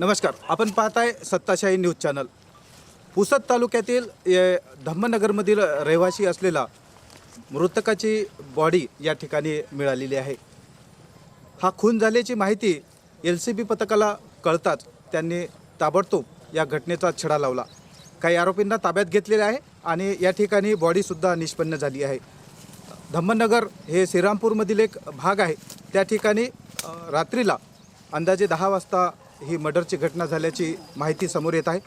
नमस्कार. आपण पाहताय सत्ताशाही न्यूज चॅनल. पुसद तालुक्यातील ये धम्मनगरमधील रहिवासी असलेला मृतकाची बॉडी या ठिकाणी मिळालेली आहे. हा खून झाल्याची माहिती एल सी बी पथकाला कळताच त्यांनी ताबडतोब या घटनेचा छडा लावला. काही आरोपींना ताब्यात घेतलेले आहे आणि या ठिकाणी बॉडीसुद्धा निष्पन्न झाली आहे. धम्मनगर हे श्रीरामपूरमधील एक भाग आहे. त्या ठिकाणी रात्रीला अंदाजे दहा वाजता ही मर्डरची घटना झाल्याची माहिती समोर येत आहे.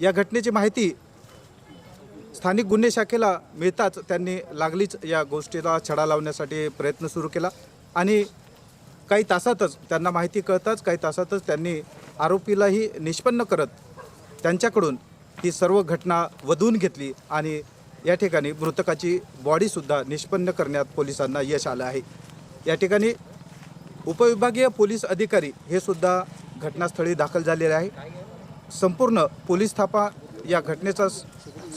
या घटनेची माहिती स्थानिक गुन्हे शाखेला मिळताच त्यांनी लागलीच या गोष्टीला छडा लावण्यासाठी प्रयत्न सुरू केला आणि काही तासातच त्यांना माहिती कळताच काही तासातच त्यांनी आरोपीलाही निष्पन्न करत त्यांच्याकडून ही सर्व घटना वधवून घेतली आणि या ठिकाणी मृतकाची बॉडीसुद्धा निष्पन्न करण्यात पोलिसांना यश आलं आहे. या ठिकाणी उपविभागीय पोलीस अधिकारी हे सुद्धा घटनास्थळी दाखल झालेले आहे. संपूर्ण पोलीस थापा या घटनेचा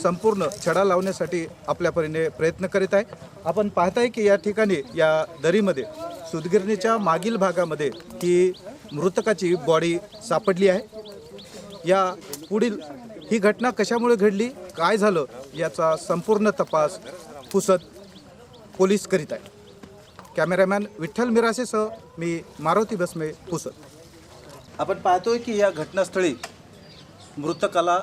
संपूर्ण छडा लावण्यासाठी आपल्या परीने प्रयत्न करीत आहे. आपण पाहताय की या ठिकाणी या दरीमध्ये सुदगिरणीच्या मागील भागामध्ये ही मृतकाची बॉडी सापडली आहे. या पुढील ही घटना कशामुळे घडली काय झालं याचा संपूर्ण तपास पुसत पोलीस करीत आहे कॅमेरामॅन विठ्ठल मिरासेसह मी मारुती बसमे पुसत. आपण पाहतोय की या घटनास्थळी मृतकाला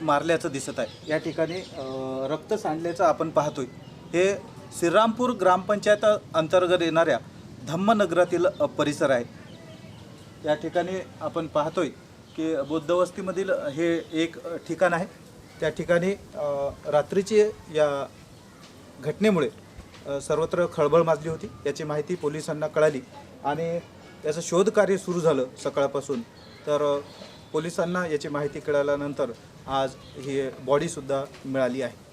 मारल्याचं दिसत आहे. या ठिकाणी रक्त सांडल्याचं आपण पाहतोय. हे श्रीरामपूर ग्रामपंचायत अंतर्गत येणाऱ्या धम्मनगरातील परिसर आहे. या ठिकाणी आपण पाहतोय की बौद्धवस्तीमधील हे एक ठिकाण आहे. त्या ठिकाणी रात्रीची या घटनेमुळे सर्वत्र खळबळ माजली होती. याची माहिती पोलिसांना कळाली आणि त्याचं शोधकार्य सुरू झालं सकाळपासून. तर पोलिसांना याची माहिती कळाल्यानंतर आज ही बॉडीसुद्धा मिळाली आहे.